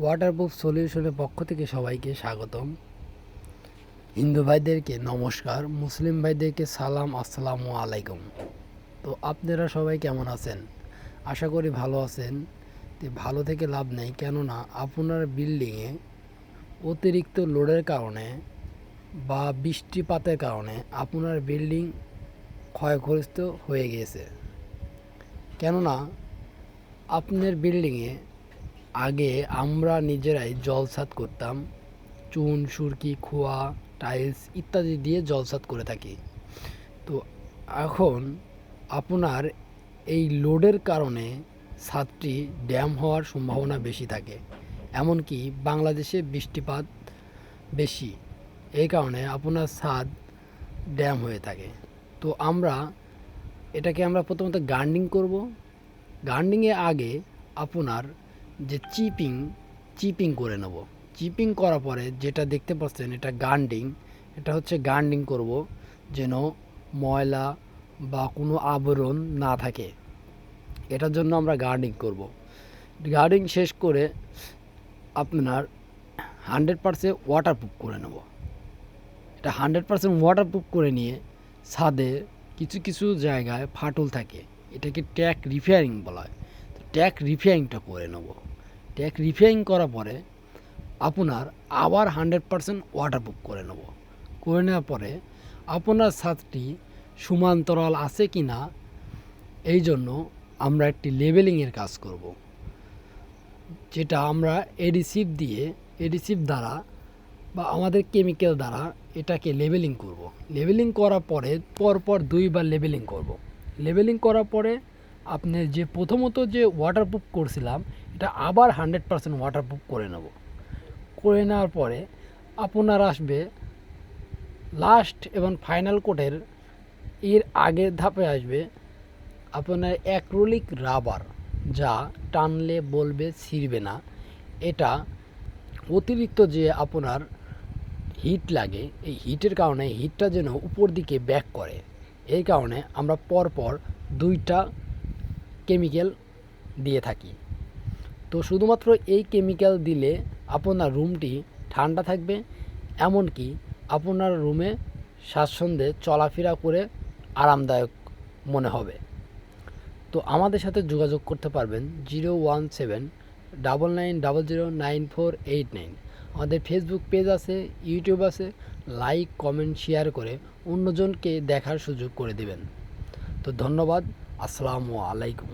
Waterproof সলিউশনের পক্ষ থেকে সবাইকে স্বাগতম। হিন্দু ভাইদেরকে নমস্কার, মুসলিম ভাইদেরকে সালাম, আসসালামু আলাইকুম। তো আপনারা সবাই কেমন আছেন? আশা করি ভালো আছেন। তো ভালো থেকে লাভ নেই, কেননা আপনার বিল্ডিংয়ে অতিরিক্ত লোডের কারণে বা বৃষ্টিপাতের কারণে আপনার বিল্ডিং ক্ষয়গ্রস্ত হয়ে গিয়েছে। কেননা আপনার বিল্ডিংয়ে আগে আমরা নিজেরাই জলসাত করতাম। চুন, সুরকি, খোয়া, টাইলস ইত্যাদি দিয়ে জলসাত করে থাকি। তো এখন আপনার এই লোডের কারণে ছাদটি ড্যাম হওয়ার সম্ভাবনা বেশি থাকে। এমনকি বাংলাদেশে বৃষ্টিপাত বেশি। এই কারণে আপনার ছাদ ড্যাম হয়ে থাকে। তো আমরা এটাকে আমরা প্রথমত গার্ডনিং করব। গার্ডনিংয়ে আগে আপনার যে চিপিং চিপিং করে নেব। চিপিং করার পরে যেটা দেখতে পাচ্ছেন, এটা গার্ডিং এটা হচ্ছে গার্ডিং করব যেন ময়লা বা কোনো আবরণ না থাকে। এটার জন্য আমরা গার্ডিং করব। গার্ডিং শেষ করে আপনার হান্ড্রেড পারসেন্ট ওয়াটারপ্রুফ করে নেব। এটা হান্ড্রেড পারসেন্ট ওয়াটারপ্রুফ করে নিয়ে ছাদে কিছু কিছু জায়গায় ফাটল থাকে। এটাকে ট্যাক রিপেয়ারিং বলা হয়। তো ট্যাক রিপেয়ারিংটা করে নেব। ট্যাক রিপেয়ারিং করার পরে আপনার আবার হান্ড্রেড পারসেন্ট ওয়াটারপ্রুফ করে নেব করে নেওয়ার পরে আপনার ছাদটি সমান্তরাল আছে কি না, এই জন্য আমরা একটি লেবেলিংয়ের কাজ করব যেটা আমরা এডিসিভ দিয়ে এডিসিভ দ্বারা বা আমাদের কেমিক্যাল দ্বারা এটাকে লেবেলিং করব। লেবেলিং করার পরে পরপর দুইবার লেবেলিং করব। লেবেলিং করার পরে আপনি যে প্রথমত যে ওয়াটারপ্রুফ করছিলাম এটা আবার হান্ড্রেড পারসেন্ট ওয়াটারপ্রুফ করে নেব। করে নেওয়ার পরে আপনার আসবে লাস্ট এবং ফাইনাল কোটের এর আগের ধাপে আসবে আপনার অ্যাক্রোলিক রাবার যা টানলে বলবে ছিঁড়বে না। এটা অতিরিক্ত যে আপনার হিট লাগে, এই হিটের কারণে হিটটা যেন উপর দিকে ব্যাক করে, এই কারণে আমরা পরপর দুইটা কেমিক্যাল দিয়ে থাকি। তো শুধুমাত্র এই কেমিক্যাল দিলে আপনার রুমটি ঠান্ডা থাকবে, এমনকি আপনার রুমে স্বাচ্ছন্দ্যে চলাফেরা করে আরামদায়ক মনে হবে। তো আমাদের সাথে যোগাযোগ করতে পারবেন zero one seven, double nine, double zero, nine four eight nine. আমাদের ফেসবুক পেজ আছে, ইউটিউব আছে, লাইক, কমেন্ট, শেয়ার করে অন্যজনকে দেখার সুযোগ করে দিবেন। তো ধন্যবাদ, আসসালামু আলাইকুম।